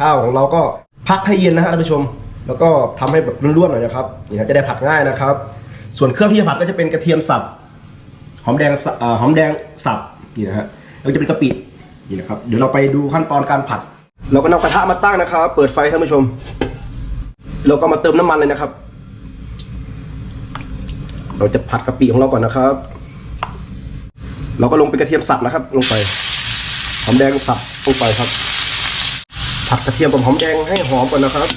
ข้าวของเราก็พักให้เย็นนะฮะท่านผู้ชม แล้วก็ทำให้แบบร่วนๆหน่อยนะครับนี่นะจะได้ผัดง่ายนะครับ ส่วนเครื่องที่จะผัดก็จะเป็นกระเทียมสับหอมแดงสับเอ่อหอมแดงสับนี่นะฮะแล้วจะเป็นกะปินี่นะครับ เดี๋ยวเราไปดูขั้นตอนการผัด เราก็นำกระทะมาตั้งนะครับ เปิดไฟท่านผู้ชม เราก็มาเติมน้ำมันเลยนะครับ เราจะผัดกะปิของเราก่อนนะครับ เราก็ลงเป็นกระเทียมสับนะครับ ลงไปหอมแดงสับลงไปครับ ผัดกระเทียมกับหอมแดงให้หอมก่อนนะครับ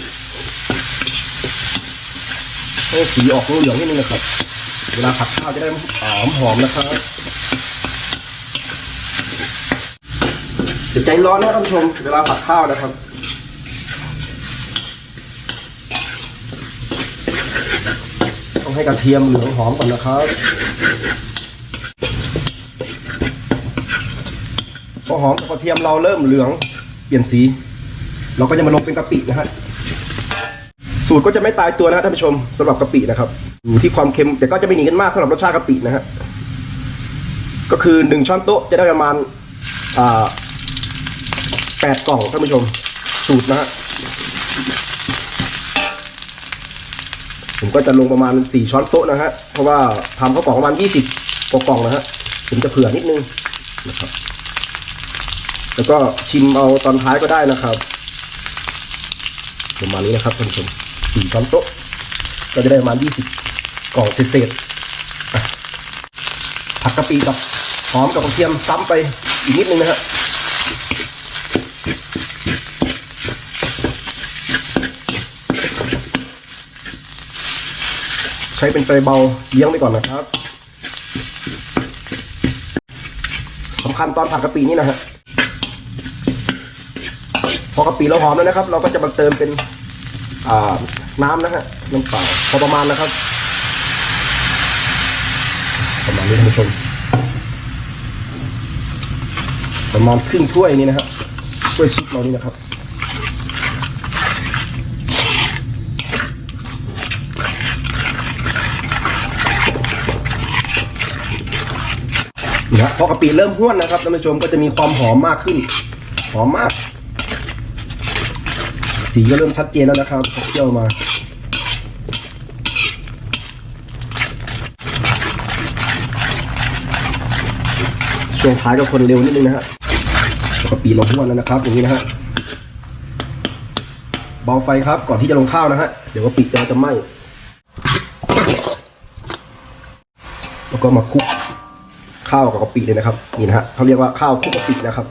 ให้สีออกเหลืองนิดนึงนะครับ เวลาผัดข้าวจะได้หอมหอมนะครับอย่าใจร้อนนะท่านผู้ชมเวลาผัดข้าวนะครับต้องให้กระเทียมเหลืองหอมก่อนนะครับพอหอมกับกระเทียมเราเริ่มเหลืองเปลี่ยนสี เราก็จะมาลงเป็นกะปินะฮะสูตรก็จะไม่ตายตัวนะท่านผู้ชมสำหรับกะปินะครับ อยู่ที่ความเค็มแต่ก็จะไม่หนีกันมากสำหรับรสชาติกะปินะฮะก็คือหนึ่งช้อนโต๊ะจะได้ประมาณแปดกล่องท่านผู้ชม สูตรนะฮะผมก็จะลงประมาณสี่ช้อนโต๊ะนะฮะเพราะว่าทำข้าวกล่องประมาณยี่สิบกว่ากล่องนะฮะผมจะเผื่อนิดนึงนะครับ แล้วก็ชิมเอาตอนท้ายก็ได้นะครับ ประมาณนี้นะครับท่านผู้ชมสี่ช้อนโต๊ะก็จะได้ประมาณยี่สิบกล่องเศษๆผัดกะปิกับหอมกับกระเทียมซ้ำไปอีกนิดนึงนะฮะใช้เป็นไฟเบาเลี้ยงไปก่อนนะครับสำคัญตอนผัดกะปินี่นะฮะ พอกะปิเราหอมแล้วนะครับ เราก็จะมาเติมเป็นน้ำนะฮะน้ำเปล่าพอประมาณนะครับ ประมาณนี้ท่านผู้ชมประมาณครึ่งถ้วยนี้นะครับถ้วยซุปเรานี่นะครับนะพอกะปิเริ่มห้วนนะครับท่านผู้ชมก็จะมีความหอมมากขึ้น หอมมาก สีก็เริ่มชัดเจนแล้วนะครับเคี่ยวมา ช่วงท้ายก็คนเร็วนิดนึงนะฮะก็ปีลงทุกวันแล้วนะครับ อย่างนี้นะฮะเบาไฟครับก่อนที่จะลงข้าวนะฮะเดี๋ยวว่าปีกเราจะไหม้แล้วก็มาคลุกข้าวกับกะปิเลยนะครับ นี่นะฮะเขาเรียกว่าข้าวคลุกกะปินะครับ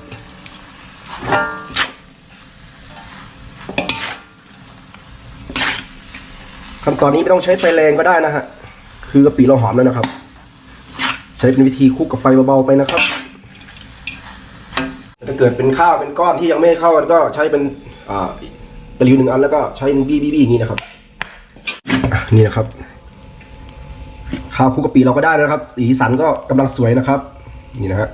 ขั้นตอนนี้ไม่ต้องใช้ไฟแรงก็ได้นะฮะ คือกะปิเราหอมแล้วนะครับ ใช้เป็นวิธีคลุกกับไฟเบาๆไปนะครับ ถ้าเกิดเป็นข้าวเป็นก้อนที่ยังไม่เข้ากันก็ใช้เป็นอ่าตะลิวหนึ่งอันแล้วก็ใช้เป็นบี้บี้บี้อย่างนี้นะครับ นี่นะครับ ข้าวคลุกกะปิเราก็ได้นะครับ สีสันก็กำลังสวยนะครับ นี่นะฮะ